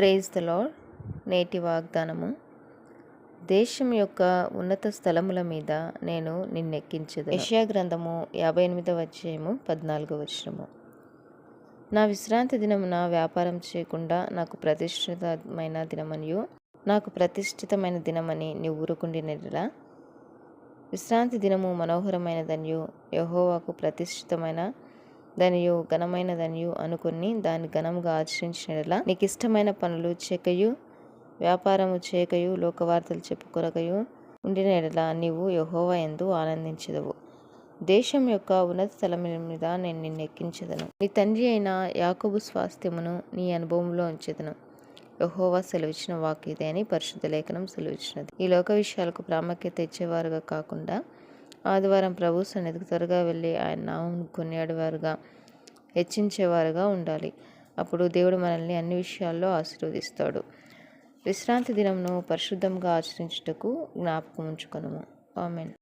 Praise the lord నేటి వాగ్దానము. దేశం యొక్క ఉన్నత స్థలముల మీద నేను నిన్నెక్కించదు యెషయా గ్రంథము యాభై ఎనిమిదవ అధ్యాయము పద్నాలుగో వచనము. నా విశ్రాంతి దినమున వ్యాపారం చేయకుండా నాకు ప్రతిష్ఠితమైన దినమనియు నాకు ప్రతిష్ఠితమైన దినమని నీ ఊరుకుండినలా విశ్రాంతి దినము మనోహరమైనదనియు యహోవాకు ప్రతిష్ఠితమైన దనియు ఘనమైనదనియు అనుకుని దాన్ని ఘనముగా ఆచరించినలా నీకు ఇష్టమైన పనులు చేయకయు వ్యాపారము చేయకయు లోకవార్తలు చెప్పుకొరకయు ఉండిన నీవు యహోవా ఎందు ఆనందించదవు. దేశం యొక్క ఉన్నత స్థలం మీద నేను నిన్ను ఎక్కించదను. నీ తండ్రి అయిన యాకబు స్వాస్థ్యమును నీ అనుభవంలో ఉంచెదను. యహోవా సెలవిచ్చిన వాక్యదే అని పరిశుద్ధ లేఖనం సెలవిచ్చినది. ఈ లోక విషయాలకు ప్రాముఖ్యత ఇచ్చేవారుగా కాకుండా ఆదివారం ప్రభు సన్నిధికి త్వరగా వెళ్ళి ఆయన నామం కొనియాడేవారుగా హెచ్చించేవారుగా ఉండాలి. అప్పుడు దేవుడు మనల్ని అన్ని విషయాల్లో ఆశీర్వదిస్తాడు. విశ్రాంతి దినంను పరిశుద్ధంగా ఆచరించుటకు జ్ఞాపకం ఉంచుకొనము ఆమెన్.